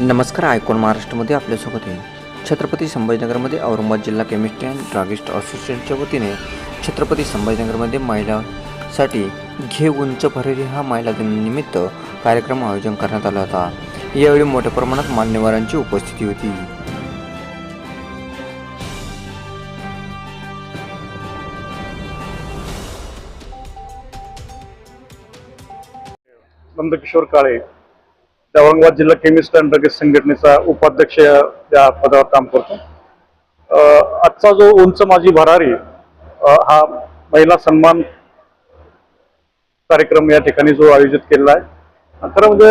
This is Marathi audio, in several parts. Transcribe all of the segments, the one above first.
नमस्कार आयकोन महाराष्ट्रामध्ये आपल्यासोबत आहे. छत्रपती संभाजीनगरमध्ये औरंगाबाद जिल्हा केमिस्ट्री अँड ड्रागिस्ट असोसिएशनच्या वतीने छत्रपती संभाजीनगरमध्ये महिलांसाठी घे उंच भरेरी हा महिला दिनानिमित्त कार्यक्रम आयोजन करण्यात आला होता. यावेळी मोठ्या प्रमाणात मान्यवरांची उपस्थिती होती. नंदकिशोर काळे त्या औरंगाबाद जिल्हा केमिस्ट अँड ड्रग्स संघटनेचा उपाध्यक्ष या पदावर काम करतो. आजचा जो उंच माझी भरारी हा महिला सन्मान कार्यक्रम या ठिकाणी जो आयोजित केलेला आहे. खरं म्हणजे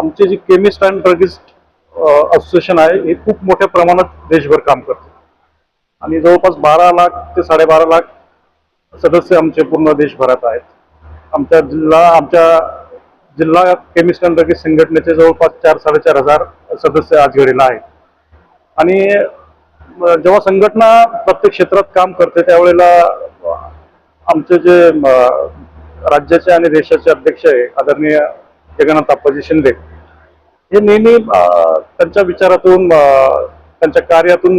आमची जी केमिस्ट अँड ड्रगिस्ट असोसिएशन आहे हे खूप मोठ्या प्रमाणात देशभर काम करते. आणि जवळपास बारा लाख ते साडेबारा लाख सदस्य आमचे पूर्ण देशभरात आहेत. आमच्या जिल्हा आमच्या जिल्हा केमिस्ट अँड ड्रगिस्ट संघटनेचे जवळपास चार साडेचार हजार सदस्य आज घडीला आहेत. आणि जेव्हा संघटना प्रत्येक क्षेत्रात काम करते त्यावेळेला आमचे जे राज्याचे आणि देशाचे अध्यक्ष आहे आदरणीय जगन्नाथ आप्पाजी शिंदे हे नेहमी त्यांच्या विचारातून त्यांच्या कार्यातून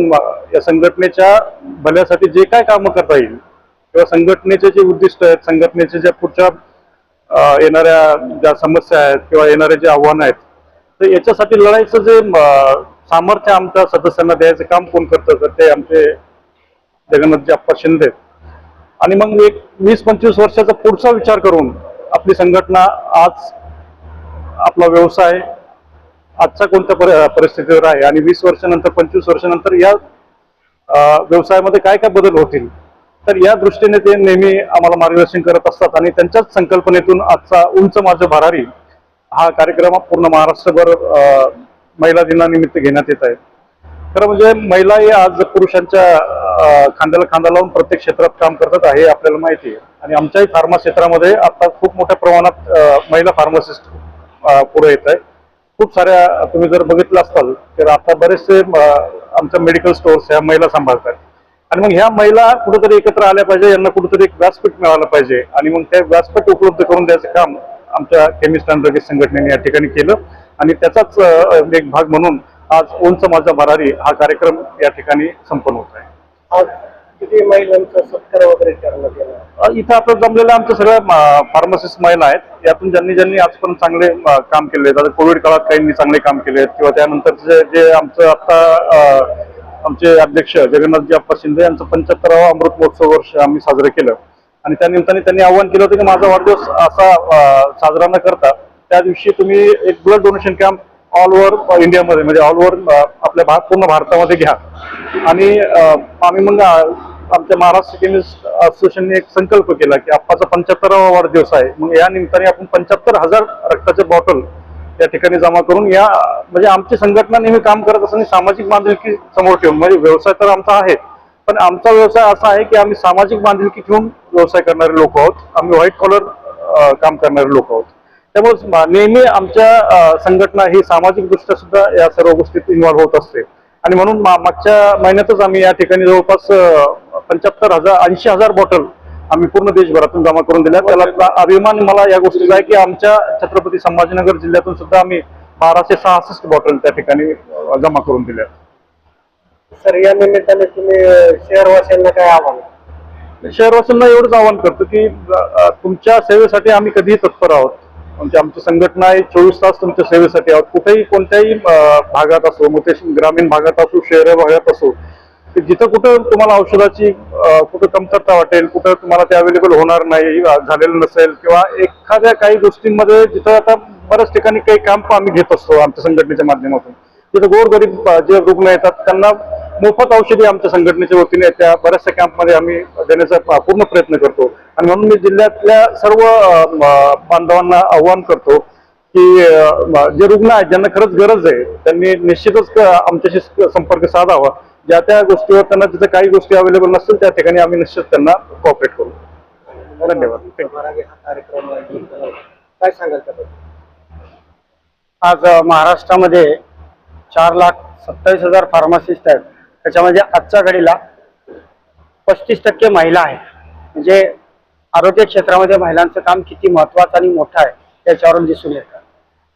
या संघटनेच्या भल्यासाठी जे काय कामं करता येईल किंवा संघटनेचे जे उद्दिष्ट आहेत संघटनेचे ज्या पुढच्या येणाऱ्या ज्या समस्या आहेत किंवा येणारे जे आव्हानं आहेत तर याच्यासाठी लढाईचं जे सामर्थ्य आमच्या सदस्यांना द्यायचं काम कोण करतं तर ते आमचे जगन्नाथजी आप्पा शिंदे. आणि मग एक वीस पंचवीस वर्षाचा पुढचा विचार करून आपली संघटना आज आपला व्यवसाय आजच्या कोणत्या परिस्थितीवर आहे आणि वीस वर्षानंतर पंचवीस वर्षानंतर या व्यवसायामध्ये काय काय बदल होतील तर या दृष्टीने ते नेहमी आम्हाला मार्गदर्शन करत असतात आणि त्यांच्याच संकल्पनेतून आजचा उंच माझं भरारी हा कार्यक्रम पूर्ण महाराष्ट्रभर महिला दिनानिमित्त घेण्यात येत आहे. खरं म्हणजे महिला महिलाही आज पुरुषांच्या खांद्याला खांदा लावून प्रत्येक क्षेत्रात काम करतात हे आपल्याला माहिती आहे. आणि आमच्याही फार्मा क्षेत्रामध्ये आता खूप मोठ्या प्रमाणात महिला फार्मासिस्ट पुढे येत आहे. खूप साऱ्या तुम्ही जर बघितलं असाल तर आता बरेचसे आमच्या मेडिकल स्टोअर्स ह्या महिला सांभाळतात. आणि मग ह्या महिला कुठेतरी एकत्र आल्या पाहिजे यांना कुठेतरी एक व्यासपीठ मिळालं पाहिजे. आणि मग ते व्यासपीठ उपलब्ध करून द्यायचं काम आमच्या केमिस्ट अँड ड्रगेस संघटनेने या ठिकाणी केलं. आणि त्याचाच एक भाग म्हणून आज उंच माझा भरारी हा कार्यक्रम या ठिकाणी संपन्न होत आहे. इथं आता जमलेल्या आमच्या सगळ्या फार्मासिस्ट महिला आहेत. यातून ज्यांनी ज्यांनी आजपर्यंत चांगले काम केले आहेत. आता कोविड काळात काहींनी चांगले काम केले आहेत. किंवा त्यानंतरचे जे आमचं आता आमचे अध्यक्ष जगन्नाथजी अप्पा शिंदे यांचं पंच्याहत्तरावा अमृत महोत्सव वर्ष आम्ही साजरं केलं. आणि त्या निमित्ताने त्यांनी आवाहन केलं होतं की माझा वाढदिवस असा साजरा न करता त्या दिवशी तुम्ही एक blood donation camp all over इंडियामध्ये म्हणजे ऑल ओव्हर आपल्या भाग पूर्ण भारतामध्ये घ्या. आणि आम्ही मग आमच्या महाराष्ट्र केमिस्ट असोसिएशनने एक संकल्प केला की आप्पाचा पंच्याहत्तरावा वाढदिवस आहे. मग या निमित्ताने आपण पंच्याहत्तर हजार रक्ताचे बॉटल या ठिकाणी जमा करून या म्हणजे आमची संघटना नेहमी काम करत असताना सामाजिक बांधिलकी समोर ठेवून म्हणजे व्यवसाय तर आमचा आहे पण आमचा व्यवसाय असा आहे की आम्ही सामाजिक बांधिलकी ठेवून व्यवसाय करणारे लोक आहोत आम्ही व्हाईट कॉलर काम करणारे लोक आहोत. त्यामुळे नेहमी आमच्या संघटना ही सामाजिकदृष्ट्या सुद्धा या सर्व गोष्टीत इन्व्हॉल्व्ह होत असते. आणि म्हणून मा- मागच्या महिन्यातच आम्ही या ठिकाणी जवळपास पंच्याहत्तर हजार ऐंशी हजार बॉटल आम्ही पूर्ण देशभरातून जमा करून दिल्या. त्याला अभिमान मला या गोष्टीचा आहे की आमच्या छत्रपती संभाजीनगर जिल्ह्यातून सुद्धा आम्ही बाराशे सहासष्ट बॉटल त्या ठिकाणी जमा करून दिल्या. सर या निमित्ताने तुम्ही अं, शहरवासियांना काय आव्हान? शहरवासियांना एवढंच आवाहन करतो की तुमच्या सेवेसाठी आम्ही कधीही तत्पर आहोत. म्हणजे आमची संघटना आहे चोवीस तास तुमच्या सेवेसाठी आहोत. कुठेही कोणत्याही भागात असो मग ते ग्रामीण भागात असो शहरी भागात असो जिथं कुठं तुम्हाला औषधाची कुठं कमतरता वाटेल कुठं तुम्हाला ते अवेलेबल होणार नाही झालेलं नसेल किंवा एखाद्या काही गोष्टींमध्ये जिथं आता बऱ्याच ठिकाणी काही कॅम्प आम्ही घेत असतो आमच्या संघटनेच्या माध्यमातून. तिथं गोरगरीब जे रुग्ण येतात त्यांना मोफत औषधी आमच्या संघटनेच्या वतीने त्या बऱ्याचशा कॅम्पमध्ये आम्ही देण्याचा पूर्ण प्रयत्न करतो. आणि म्हणून मी जिल्ह्यातल्या सर्व बांधवांना आव्हान करतो की जे रुग्ण आहेत ज्यांना खरंच गरज आहे त्यांनी निश्चितच आमच्याशी संपर्क साधावा. ज्या त्या गोष्टीवर त्यांना जिथं काही गोष्टी अवेलेबल नसतील त्या ठिकाणी आम्ही निश्चित त्यांना कॉपरेट करू. धन्यवाद. काय सांगाल आज महाराष्ट्रामध्ये चार लाख सत्तावीस हजार फार्मासिस्ट आहेत. त्याच्यामध्ये आजच्या घडीला पस्तीस टक्के महिला आहेत. म्हणजे आरोग्य क्षेत्रामध्ये महिलांचं काम किती महत्वाचं आणि मोठं आहे याच्यावरून दिसून येतं.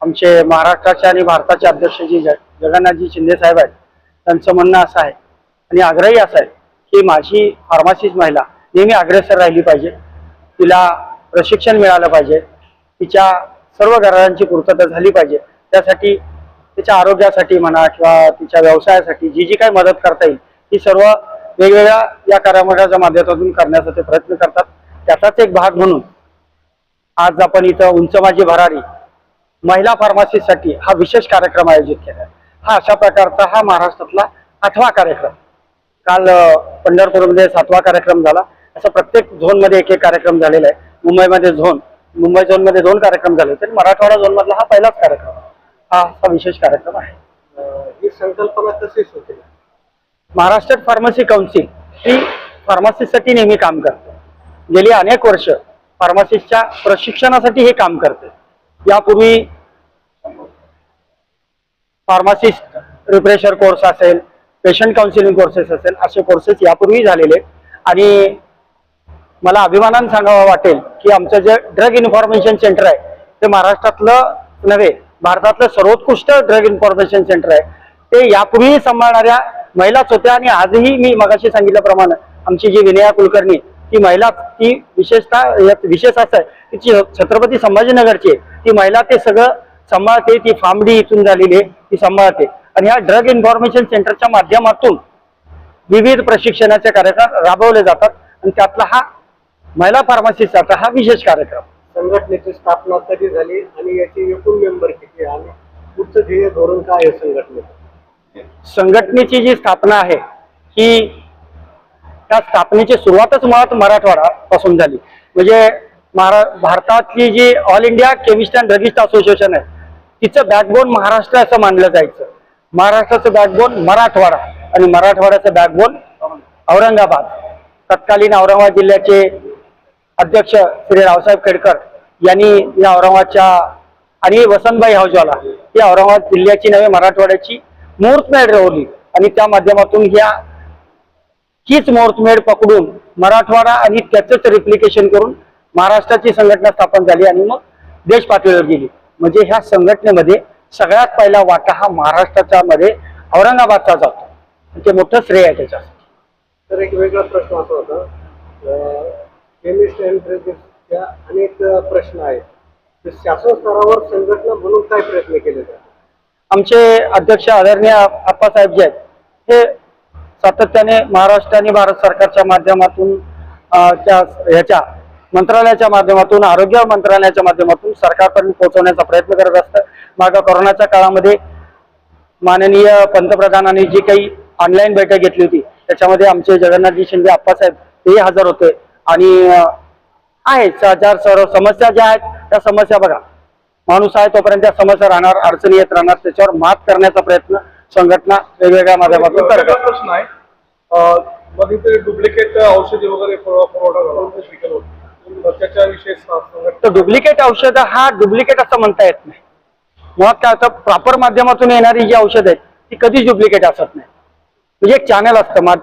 आमचे महाराष्ट्राचे आणि भारताचे अध्यक्ष जी ज- जगन्नाथजी शिंदे साहेब आहेत त्यांचं म्हणणं असं आहे. आणि आग्रही असं आहे की माझी फार्मासिस्ट महिला नेहमी अग्रेसर राहिली पाहिजे. तिला प्रशिक्षण मिळालं पाहिजे. तिच्या सर्व गरजांची पूर्तता झाली पाहिजे. त्यासाठी तिच्या आरोग्यासाठी म्हणा किंवा तिच्या व्यवसायासाठी जी जी काही मदत करता येईल ती सर्व वेगवेगळ्या या कार्यक्रमाच्या माध्यमातून करण्याचा ते प्रयत्न करतात. त्याचाच एक भाग म्हणून आज आपण इथं उंच माझी भरारी महिला फार्मासिस्टसाठी हा विशेष कार्यक्रम आयोजित केला आहे. हा अशा प्रकारचा हा महाराष्ट्रातला आठवा कार्यक्रम. काल पंढरपूरमध्ये सातवा कार्यक्रम झाला. असं प्रत्येक झोनमध्ये एक एक कार्यक्रम झालेला आहे. मुंबईमध्ये झोन मुंबई झोनमध्ये दोन कार्यक्रम झाले तर मराठवाडा झोनमधला हा पहिलाच कार्यक्रम. हा असा विशेष कार्यक्रम आहे. ही संकल्पना कशी सुचली महाराष्ट्र फार्मसी काउन्सिल ही फार्मासिस्टसाठी नेहमी काम करते. गेली अनेक वर्ष फार्मासिस्टच्या प्रशिक्षणासाठी हे काम करते. यापूर्वी फार्मासिस्ट रिफ्रेशर कोर्स असेल पेशंट काउन्सिलिंग कोर्सेस असेल असे कोर्सेस यापूर्वी झालेले आणि मला अभिमानानं सांगावं वाटेल की आमचं जे ड्रग इन्फॉर्मेशन सेंटर आहे ते महाराष्ट्रातलं नव्हे भारतातलं सर्वोत्कृष्ट ड्रग इन्फॉर्मेशन सेंटर आहे. ते यापूर्वी सांभाळणाऱ्या महिलाच होत्या आणि आजही मी मगाशी सांगितल्याप्रमाणे आमची जी विनया कुलकर्णी ती महिला ती विशेषतः विशेष असं आहे की छत्रपती संभाजीनगरची आहे. ती महिला ते सगळं सांभाळते ती फांबडी इथून झालेली आहे ती सांभाळते. आणि ह्या ड्रग इन्फॉर्मेशन सेंटरच्या माध्यमातून विविध प्रशिक्षणाचे कार्यक्रम राबवले जातात. आणि त्यातला हा महिला फार्मसिस्टचा हा विशेष कार्यक्रम. संघटनेची स्थापना कधी झाली आणि याची एकूण मेंबर किती? आणि पुढचं ध्येय धोरण काय आहे संघटनेचं? संघटनेची जी स्थापना आहे ही त्या स्थापनेची सुरुवातच मुळात मराठवाडा पासून झाली. म्हणजे महारा भारतातली जी all India chemist and druggist association आहे तिचं बॅकबोन महाराष्ट्र असं मानलं जायचं. महाराष्ट्राचं बॅकबोन मराठवाडा आणि मराठवाड्याचं बॅकबोन औरंगाबाद. तत्कालीन औरंगाबाद जिल्ह्याचे अध्यक्ष श्री रावसाहेब खेडकर यांनी या औरंगाबादच्या आणि वसंतबाई हौजवाला ही औरंगाबाद जिल्ह्याची नव्हे मराठवाड्याची मुहूर्तमेढ रोवली. आणि त्या माध्यमातून ह्या हीच मुहूर्तमेढ पकडून मराठवाडा आणि त्याचंच रिप्लिकेशन करून महाराष्ट्राची संघटना स्थापन झाली आणि मग देश पातळीवर गेली. म्हणजे ह्या संघटनेमध्ये सगळ्यात पहिला वाटा हा महाराष्ट्राच्या मध्ये औरंगाबादचा जातो. ते मोठं श्रेय आहे त्याच्यासाठी. तर एक वेगळा प्रश्न असा होता. केमिस्ट अँड ड्रगिस्टच्या अनेक प्रश्न आहेत. शासन स्तरावर संघटना म्हणून काय प्रयत्न केले जातात? आमचे अध्यक्ष आदरणीय आप्पासाहेब जे आहेत हे सातत्याने महाराष्ट्र आणि भारत सरकारच्या माध्यमातून त्या ह्याच्या मंत्रालयाच्या माध्यमातून आरोग्य मंत्रालयाच्या माध्यमातून सरकारपर्यंत पोहोचवण्याचा प्रयत्न करत असतं. मागं कोरोनाच्या काळामध्ये माननीय पंतप्रधानांनी जी काही ऑनलाईन बैठक घेतली होती त्याच्यामध्ये आमचे जगन्नाथजी शिंदे आप्पासाहेब तेही हजर होते. आणि आहेत आहे चार सर्व समस्या ज्या आहेत त्या समस्या बघा. माणूस आहे तोपर्यंत त्या समस्या राहणार अडचणी येत राहणार त्याच्यावर मात करण्याचा प्रयत्न संघटना वेगवेगळ्या माध्यमातून करत प्रश्न आहे मध्ये डुप्लिकेट औषधी वगैरे तर डुप्लिकेट औषधं हा डुप्लिकेट असं म्हणता येत नाही. मुळात काय होतं प्रॉपर माध्यमातून येणारी जी औषधं आहेत ती कधीच डुप्लिकेट असत नाही. म्हणजे एक चॅनल असतं मा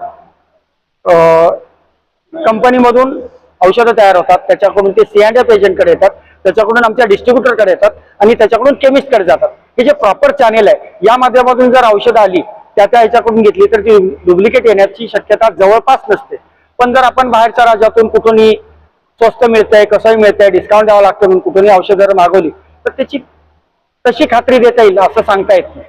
कंपनीमधून औषधं तयार होतात. त्याच्याकडून ते सी अँड पेशंटकडे येतात. त्याच्याकडून आमच्या डिस्ट्रीब्युटरकडे येतात. आणि त्याच्याकडून केमिस्टकडे जातात. हे जे प्रॉपर चॅनेल आहे या माध्यमातून जर औषधं आली त्या त्या ह्याच्याकडून घेतली तर ती डुप्लिकेट येण्याची शक्यता जवळपास नसते. पण जर आपण बाहेरच्या राज्यातून कुठूनही स्वस्त मिळतंय कसंही मिळतंय डिस्काउंट द्यावं लागतं म्हणून कुठूनही औषधं जर मागवली तर त्याची तशी खात्री देता येईल असं सांगता येत नाही.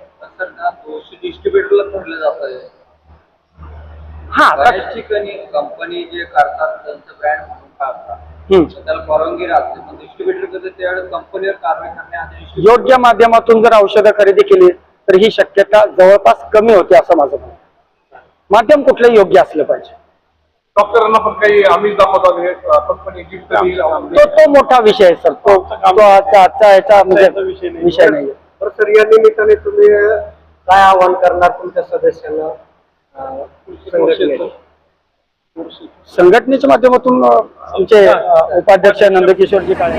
हा ठिकाणी कंपनी जे करतात त्यांचं ब्रँड म्हणून काढतात. हम्म. तर त्याला परवानगी राहते पण डिस्ट्रीब्युटर कधी त्यावेळेस कंपनीवर कारवाई करण्याआधी योग्य माध्यमातून जर औषधं खरेदी केली तर ही शक्यता जवळपास कमी होते असं माझं म्हणणं. माध्यम कुठलंही योग्य असलं पाहिजे. डॉक्टरांना पण काही आम्ही हे कंपनी गिफ्ट तो तो मोठा विषय आहे सर. तो तो आजचा आजचा याचा म्हणजे विषय नाही. तर सर या निमित्ताने तुम्ही काय आवाहन करणार तुमच्या सदस्यांना? अं, संघटनेला संघटनेच्या माध्यमातून आमचे उपाध्यक्ष नंदकिशोरजी काळे.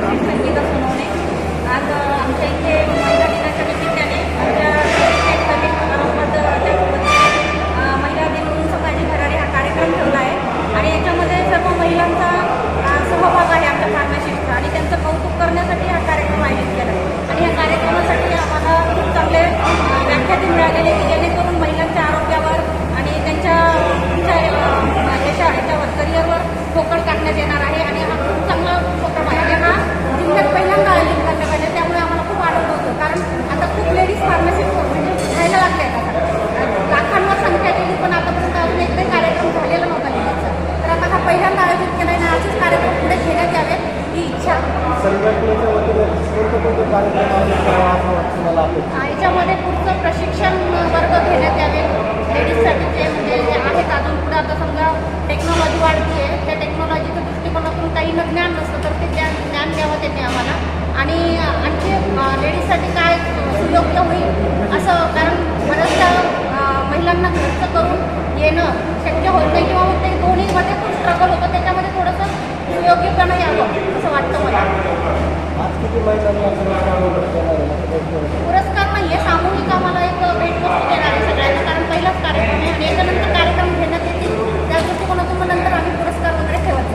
सुयोग्यपणा यावं असं वाटतं मला. पुरस्कार नाही आहे? सामूहिक आम्हाला एक भेटवस्तू देणार आहे सगळ्यांना कारण पहिलाच कार्यक्रम आहे आणि याच्यानंतर कार्यक्रम घेण्यात येतील. त्या दृष्टिकोनातून मग नंतर आम्ही पुरस्कार वगैरे ठेवत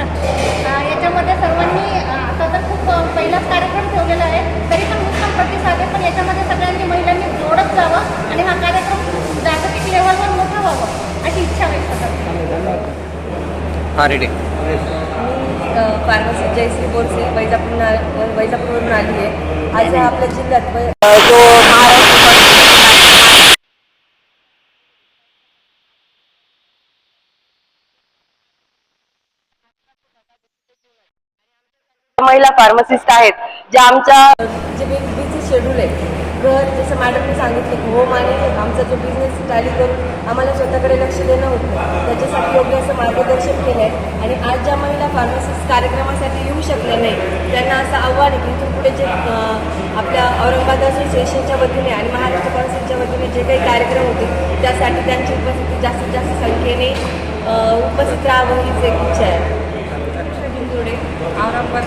याच्यामध्ये सर्वांनी आता तर खूप पहिलाच कार्यक्रम ठेवलेला आहे तरी पण उत्तम प्रतिसाद आहे पण याच्यामध्ये सगळ्यांनी महिलांनी जोडत जावं आणि हा कार्यक्रम व्हावं अशी इच्छा व्यक्त करते. धन्यवाद हां रेडी फार्मसी जयश्री बोरसे वैजापूर वैजापूरवरून आली आहे आज आपल्या जिल्ह्यात वै- जो महाराष्ट्र महिला फार्मासिस्ट आहेत ज्या आमच्या जे बिझी शेड्यूल आहे. घर जसं मॅडमने सांगितले की होम आणि आमचा जो बिझनेस टॅली करून आम्हाला स्वतःकडे लक्ष देणं होतं. त्याच्यासाठी योग्य असं मार्गदर्शन केलं आहे आणि आज ज्या महिला फार्मसिस्ट कार्यक्रमासाठी येऊ शकल्या नाही त्यांना असं आव्हान आहे की इथून पुढे जे आपल्या औरंगाबाद असोसिएशनच्या वतीने आणि महाराष्ट्र काउन्सिलच्या वतीने जे काही कार्यक्रम होते त्यासाठी त्यांची उपस्थिती जास्तीत जास्त संख्येने उपस्थित राहावं हीच एक इच्छा आहे. औरंगाबाद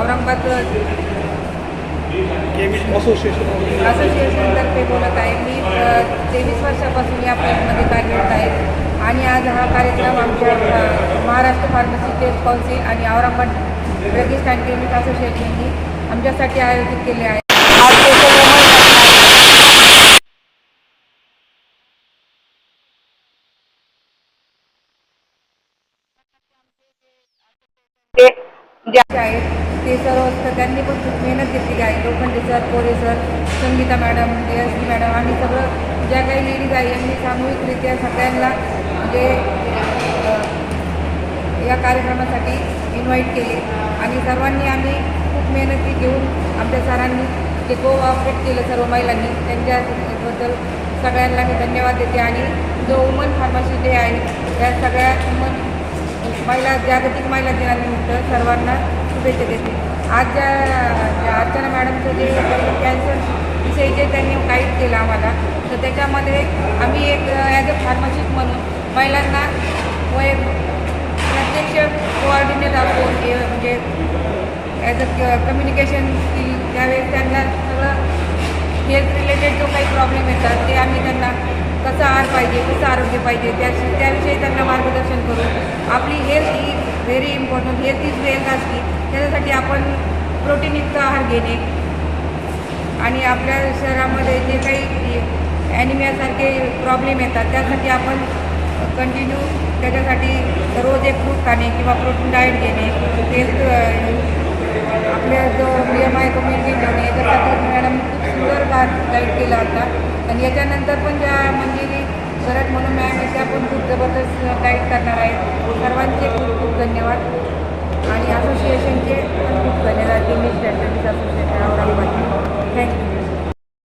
औरंगाबाद असोसिएशनतर्फे बोलत आहे मी तेवीस वर्षापासून या फील्डमध्ये कार्यरत आहे. आणि आज हा कार्यक्रम आमच्या महाराष्ट्र फार्मसी टेस्ट काउन्सिल आणि औरंगाबाद ड्रगिस्ट अँड क्लिनिक असोसिएशननी आमच्यासाठी आयोजित केले आहे. जे आहेत ते सर्व असतं. त्यांनी पण खूप मेहनत घेतलेली आहे Lokhande sir Kore sir Sangeeta madam Jayashree madam आणि सगळं ज्या काही लेडीज आहे यांनी सामूहिकरित्या सगळ्यांना म्हणजे या कार्यक्रमासाठी इन्व्हाइट केले. आणि सर्वांनी आम्ही खूप मेहनती घेऊन आमच्या सरांनी जे कोऑपरेट केलं सर्व महिलांनी त्यांच्याबद्दल सगळ्यांना मी धन्यवाद देते. आणि जो वुमन फार्मसी डे आहे त्या सगळ्या वुमन महिला जागतिक महिला दिनानिमित्त सर्वांना शुभेच्छा देते आज ज्या ज्या अर्चना मॅडमचं जे कॅन्सर विषयी जे त्यांनी गाईड केलं आम्हाला तर त्याच्यामध्ये आम्ही एक ॲज अ फार्मासिस्ट म्हणून महिलांना वय प्रत्यक्ष कोऑर्डिनेट दाखवून म्हणजे ॲज अ कम्युनिकेशन स्किल त्यावेळेस त्यांना सगळं हेल्थ रिलेटेड जो काही प्रॉब्लेम येतात ते आम्ही त्यांना कसं आहार पाहिजे कसं आरोग्य पाहिजे त्या त्याविषयी त्यांना मार्गदर्शन करू आपली health he very important health is wealth असली त्याच्यासाठी आपण प्रोटीनयुक्त आहार घेणे. आणि आपल्या शरीरामध्ये जे काही ॲनिमियासारखे प्रॉब्लेम येतात त्यासाठी आपण कंटिन्यू त्याच्यासाठी रोज एक फ्रूट खाणे किंवा प्रोटीन डाएट घेणे. हेल्थ आपल्या जो बी एम आय तो मेंटेन ठेवणे याच्यासाठी मॅडम खूप सुंदर गाईड केला होता. आणि याच्यानंतर पण ज्या म्हणजे खरंच म्हणून मॅम इथे पण खूप जबरदस्त गाईड करणार आहेत. सर्वांचे खूप खूप धन्यवाद. आणि असोसिएशनचे पण खूप धन्यवाद. Dinesh association Aurangabad thank you